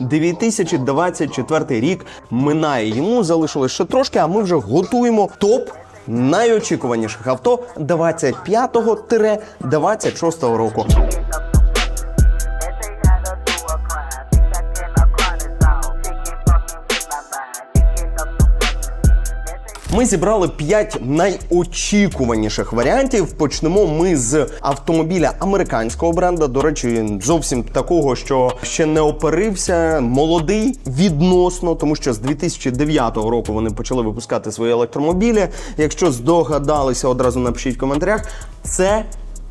2024 рік минає. Йому залишилось ще трошки, а ми вже готуємо топ. Найочікуваніших авто 25-26 року. Ми зібрали 5 найочікуваніших варіантів. Почнемо ми з автомобіля американського бренда. До речі, зовсім такого, що ще не оперився, молодий відносно, тому що з 2009 року вони почали випускати свої електромобілі. Якщо здогадалися, одразу напишіть в коментарях. Це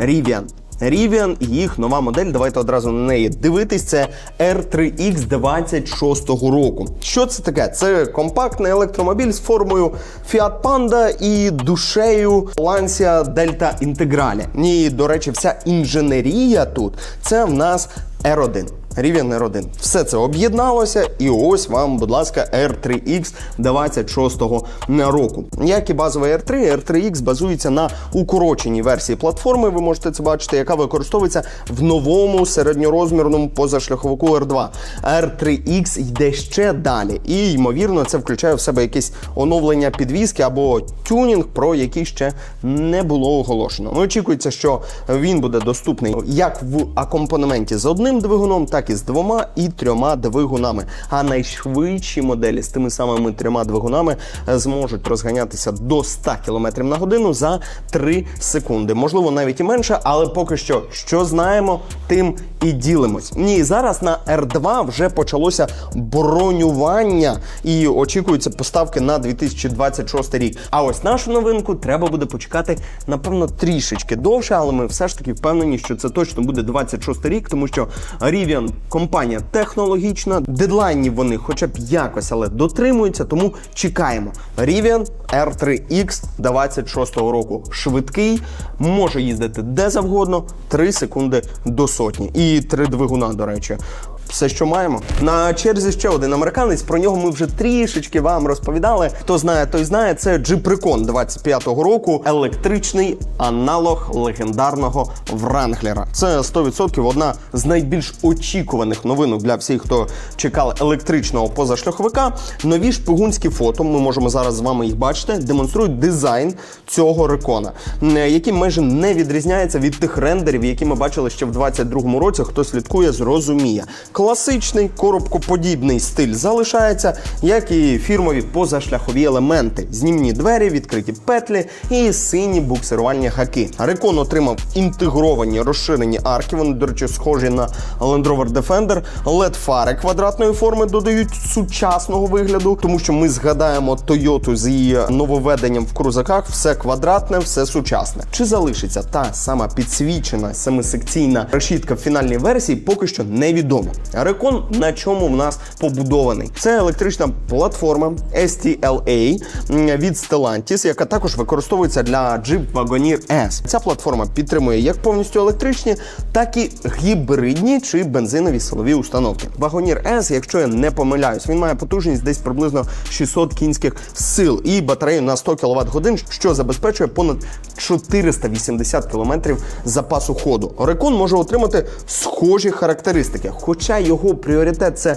Rivian. Rivian і їх нова модель. Давайте одразу на неї дивитись. Це R3X 26 року. Що це таке? Це компактний електромобіль з формою Fiat Panda і душею Lancia Delta Integrale. І, до речі, вся інженерія тут це в нас R1. Rivian R1. Все це об'єдналося, і ось вам, будь ласка, R3X 26-го року. Як і базовий R3, R3X базується на укороченій версії платформи. Ви можете це бачити, яка використовується в новому середньорозмірному позашляховику R2. R3X йде ще далі, і ймовірно, це включає в себе якесь оновлення підвіски або тюнінг, про який ще не було оголошено. Очікується, що він буде доступний як в акомпанементі з одним двигуном, так і з двома і трьома двигунами. А найшвидші моделі з тими самими трьома двигунами е, зможуть розганятися до 100 км на годину за 3 секунди. Можливо, навіть і менше, але поки що, що знаємо, тим і ділимось. Ні, зараз на R2 вже почалося бронювання і очікуються поставки на 2026 рік. А ось нашу новинку треба буде почекати, напевно, трішечки довше, але ми все ж таки впевнені, що це точно буде 26 рік, тому що Rivian компанія технологічна, дедлайнів вони хоча б якось, але дотримуються, тому чекаємо. Rivian R3X 26 року. Швидкий, може їздити де завгодно, 3 секунди до сотні. І три двигуна, до речі. Все, що маємо. На черзі ще один американець. Про нього ми вже трішечки вам розповідали. Хто знає, той знає. Це Recon 25-го року. Електричний аналог легендарного Вранглера. Це 100% одна з найбільш очікуваних новинок для всіх, хто чекав електричного позашляховика. Нові шпигунські фото. Ми можемо зараз з вами їх бачити. Демонструють дизайн цього рекона, який майже не відрізняється від тих рендерів, які ми бачили ще в 22-му році. Хто слідкує, зрозуміє. Класичний коробкоподібний стиль залишається, як і фірмові позашляхові елементи: знімні двері, відкриті петлі і сині буксирувальні гаки. Рекон отримав інтегровані розширені арки. Вони, до речі, схожі на Land Rover Defender. led фари квадратної форми додають сучасного вигляду, тому що ми згадаємо Toyota з її нововведенням в крузаках. Все квадратне, все сучасне. Чи залишиться та сама підсвічена семисекційна решітка в фінальній версії, поки що невідомо. Рекон на чому в нас побудований? Це електрична платформа STLA від Stellantis, яка також використовується для Jeep Wagoneer S. Ця платформа підтримує як повністю електричні, так і гібридні чи бензинові силові установки. Wagoneer S, якщо я не помиляюсь, він має потужність десь приблизно 600 кінських сил і батарею на 100 кВт годин, що забезпечує понад 480 км запасу ходу. Рекон може отримати схожі характеристики, хоча його пріоритет це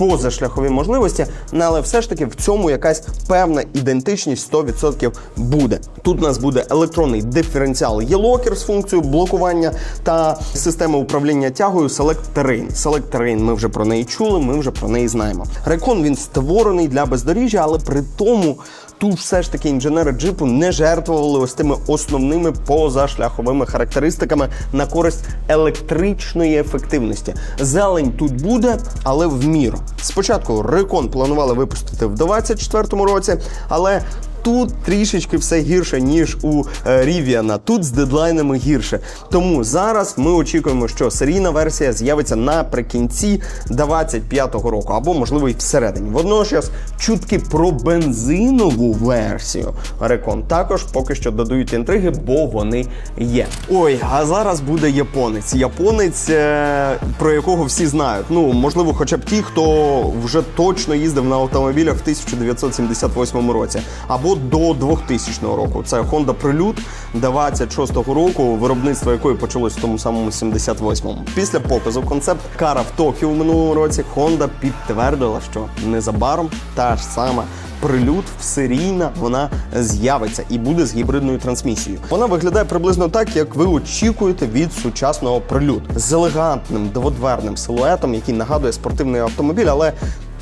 позашляхові можливості, ну, але все ж таки в цьому якась певна ідентичність 100% буде. Тут у нас буде електронний диференціал E-Locker з функцією блокування та система управління тягою Select Terrain. Select Terrain ми вже про неї чули, ми вже про неї знаємо. Рекон він створений для бездоріжжя, але при тому. Тут все ж таки інженери джипу не жертвували ось тими основними позашляховими характеристиками на користь електричної ефективності. Зелень тут буде, але в міру. Спочатку рекон планували випустити в 2024 році, але Тут трішечки все гірше, ніж у е, Рівіана. Тут з дедлайнами гірше. Тому зараз ми очікуємо, що серійна версія з'явиться наприкінці 25-го року, або можливо й всередині. Водночас чутки про бензинову версію Рекон також поки що додають інтриги, бо вони є. Ой, а зараз буде японець. Японець, е, про якого всі знають. Ну можливо, хоча б ті, хто вже точно їздив на автомобілях в 1978 році, або або до 2000 року. Це Honda Prelude 26-го року, виробництво якої почалось в тому самому 78-му. Після показу концепт кара в Токіо в минулому році Honda підтвердила, що незабаром та ж сама прилюд в серійна вона з'явиться і буде з гібридною трансмісією. Вона виглядає приблизно так, як ви очікуєте від сучасного прилюд з елегантним дводверним силуетом, який нагадує спортивний автомобіль, але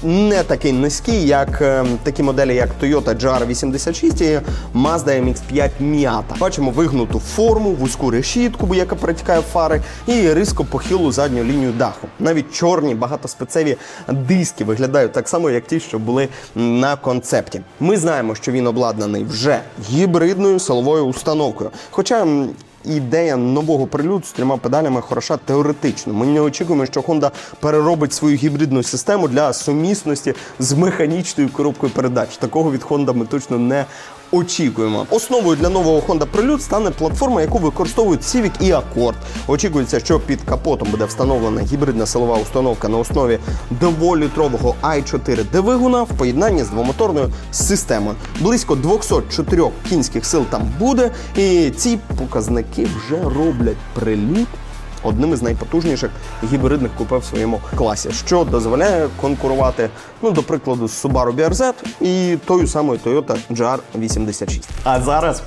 не такий низький, як е, такі моделі, як Toyota GR86 і Mazda MX-5 Miata. Бачимо вигнуту форму, вузьку решітку, яка протікає фари, і різко похилу задню лінію даху. Навіть чорні багатоспецеві диски виглядають так само, як ті, що були на концепті. Ми знаємо, що він обладнаний вже гібридною силовою установкою. Хоча Ідея нового прилюду з трьома педалями хороша теоретично. Ми не очікуємо, що Honda переробить свою гібридну систему для сумісності з механічною коробкою передач. Такого від Honda ми точно не очікуємо. Основою для нового Honda Prelude стане платформа, яку використовують Civic і Accord. Очікується, що під капотом буде встановлена гібридна силова установка на основі дволітрового i4 двигуна в поєднанні з двомоторною системою. Близько 204 кінських сил там буде, і ці показники вже роблять прилюд одним із найпотужніших гібридних купе в своєму класі, що дозволяє конкурувати, ну, до прикладу, з Subaru BRZ і тою самою Toyota GR86. А зараз,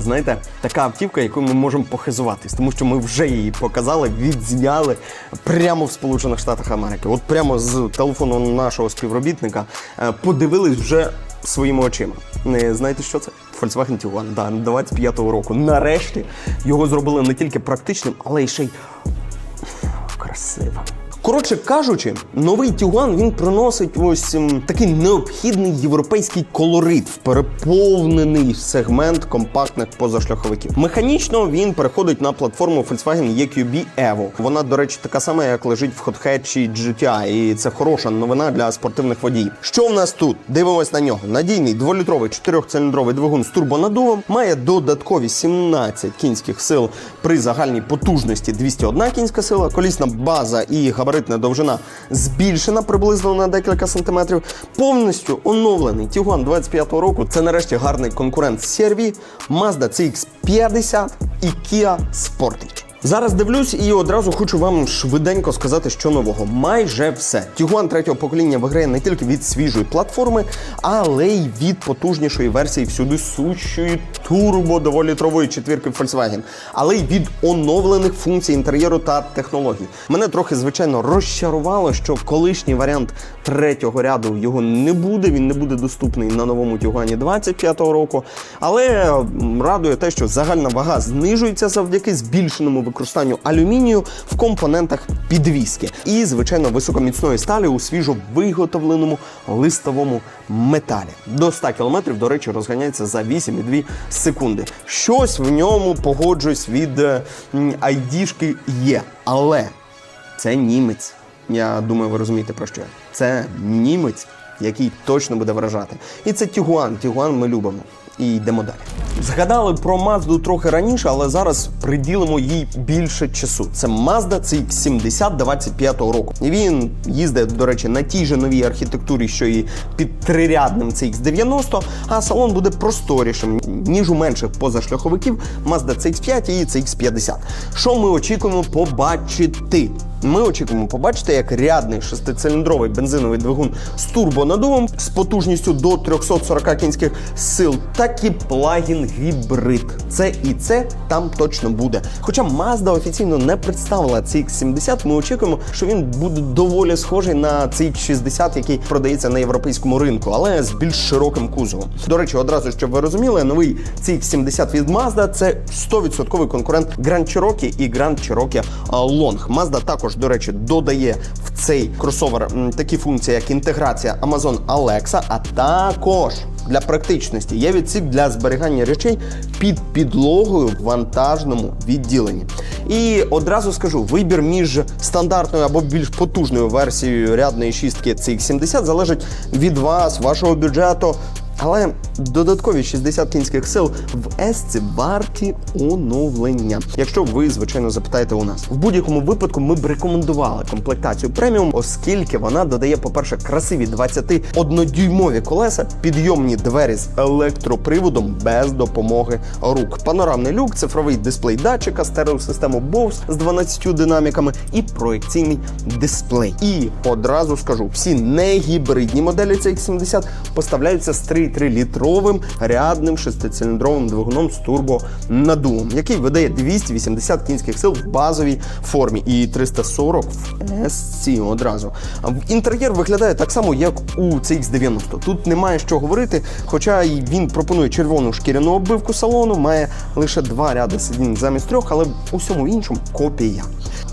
знаєте, така автівка, якою ми можемо похизуватись, тому що ми вже її показали, відзняли прямо в Сполучених Штатах Америки. От прямо з телефону нашого співробітника е, подивились вже своїми очима. Не знаєте, що це? Volkswagen Tiguan, да, 25-го року. Нарешті його зробили не тільки практичним, але й ще й красивим. Коротше кажучи, новий Тюган він приносить ось ем, такий необхідний європейський колорит в переповнений сегмент компактних позашляховиків. Механічно він переходить на платформу Volkswagen EQB Evo. Вона, до речі, така сама, як лежить в Hothatch GTI, і це хороша новина для спортивних водіїв. Що в нас тут? Дивимось на нього. Надійний дволітровий чотирьохциліндровий двигун з турбонаддувом має додаткові 17 кінських сил при загальній потужності 201 кінська сила, колісна база і габаритна довжина збільшена приблизно на декілька сантиметрів. Повністю оновлений Tiguan 25-го року. Це нарешті гарний конкурент CR-V, Mazda CX-50 і Kia Sportage. Зараз дивлюсь і одразу хочу вам швиденько сказати, що нового. Майже все. Tiguan третього покоління виграє не тільки від свіжої платформи, але й від потужнішої версії всюди сущої турбо доволітрової четвірки Volkswagen, але й від оновлених функцій інтер'єру та технологій. Мене трохи звичайно розчарувало, що колишній варіант третього ряду його не буде. Він не буде доступний на новому Tiguan 25-го року. Але радує те, що загальна вага знижується завдяки збільшеному використанню алюмінію в компонентах підвіски і, звичайно, високоміцної сталі у свіжо виготовленому листовому металі. До 100 км, до речі, розганяється за 8,2 секунди. Щось в ньому погоджуюсь від айдішки є, але це німець. Я думаю, ви розумієте про що. Це німець, який точно буде вражати. І це Тігуан. Тігуан ми любимо. І йдемо далі. Згадали про Мазду трохи раніше, але зараз приділимо їй більше часу. Це Mazda CX-70 25-го року. Він їздить, до речі, на тій же новій архітектурі, що і під трирядним CX-90, а салон буде просторішим, ніж у менших позашляховиків Mazda CX-5 і CX-50. Що ми очікуємо побачити? Ми очікуємо побачити, як рядний шестициліндровий бензиновий двигун з турбонадувом з потужністю до 340 кінських сил, так і плагін гібрид. Це і це там точно буде. Хоча Mazda офіційно не представила CX-70, ми очікуємо, що він буде доволі схожий на CX-60, який продається на європейському ринку, але з більш широким кузовом. До речі, одразу щоб ви розуміли, новий CX-70 від Mazda – це 100% конкурент Grand Cherokee і Grand Cherokee Long. Mazda також, до речі, додає в цей кросовер такі функції, як інтеграція Amazon Alexa, а також для практичності є відсік для зберігання речей під підлогою в вантажному відділенні. І одразу скажу, вибір між стандартною або більш потужною версією рядної шістки CX-70 залежить від вас, вашого бюджету Але додаткові 60 кінських сил в С-ці варті оновлення. Якщо ви, звичайно, запитаєте у нас. В будь-якому випадку ми б рекомендували комплектацію преміум, оскільки вона додає, по-перше, красиві 21-дюймові колеса, підйомні двері з електроприводом без допомоги рук. Панорамний люк, цифровий дисплей датчика, стереосистему Bose з 12 динаміками і проекційний дисплей. І одразу скажу, всі негібридні моделі CX-70 поставляються з 3,3-літровим рядним шестициліндровим двигуном з турбонаддувом, який видає 280 кінських сил в базовій формі і 340 в SC одразу. Інтер'єр виглядає так само, як у CX-90. Тут немає що говорити, хоча він пропонує червону шкіряну оббивку салону, має лише два ряди сидінь замість трьох, але у всьому іншому копія.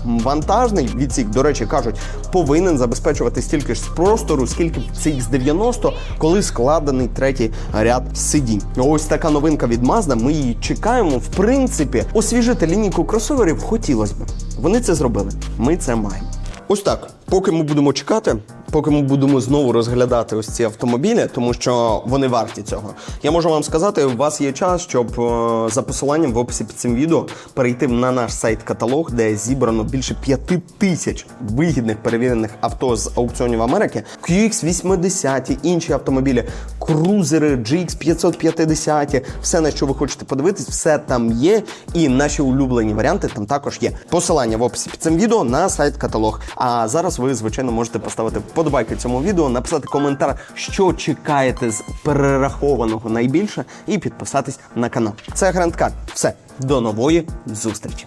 Вантажний відсік, до речі, кажуть, повинен забезпечувати стільки ж простору, скільки в CX-90, коли складений третій ряд сидінь. Ось така новинка від Mazda. Ми її чекаємо. В принципі, освіжити лінійку кросоверів хотілося б. Вони це зробили. Ми це маємо. Ось так. Поки ми будемо чекати, поки ми будемо знову розглядати ось ці автомобілі, тому що вони варті цього. Я можу вам сказати, у вас є час, щоб е, за посиланням в описі під цим відео перейти на наш сайт каталог, де зібрано більше п'яти тисяч вигідних перевірених авто з аукціонів Америки, QX80, інші автомобілі, крузери, GX 550, все на що ви хочете подивитись, все там є. І наші улюблені варіанти там також є. Посилання в описі під цим відео на сайт каталог. А зараз ви, звичайно, можете поставити вподобайки цьому відео, написати коментар, що чекаєте з перерахованого найбільше, і підписатись на канал. Це Грандкар. Все, до нової зустрічі.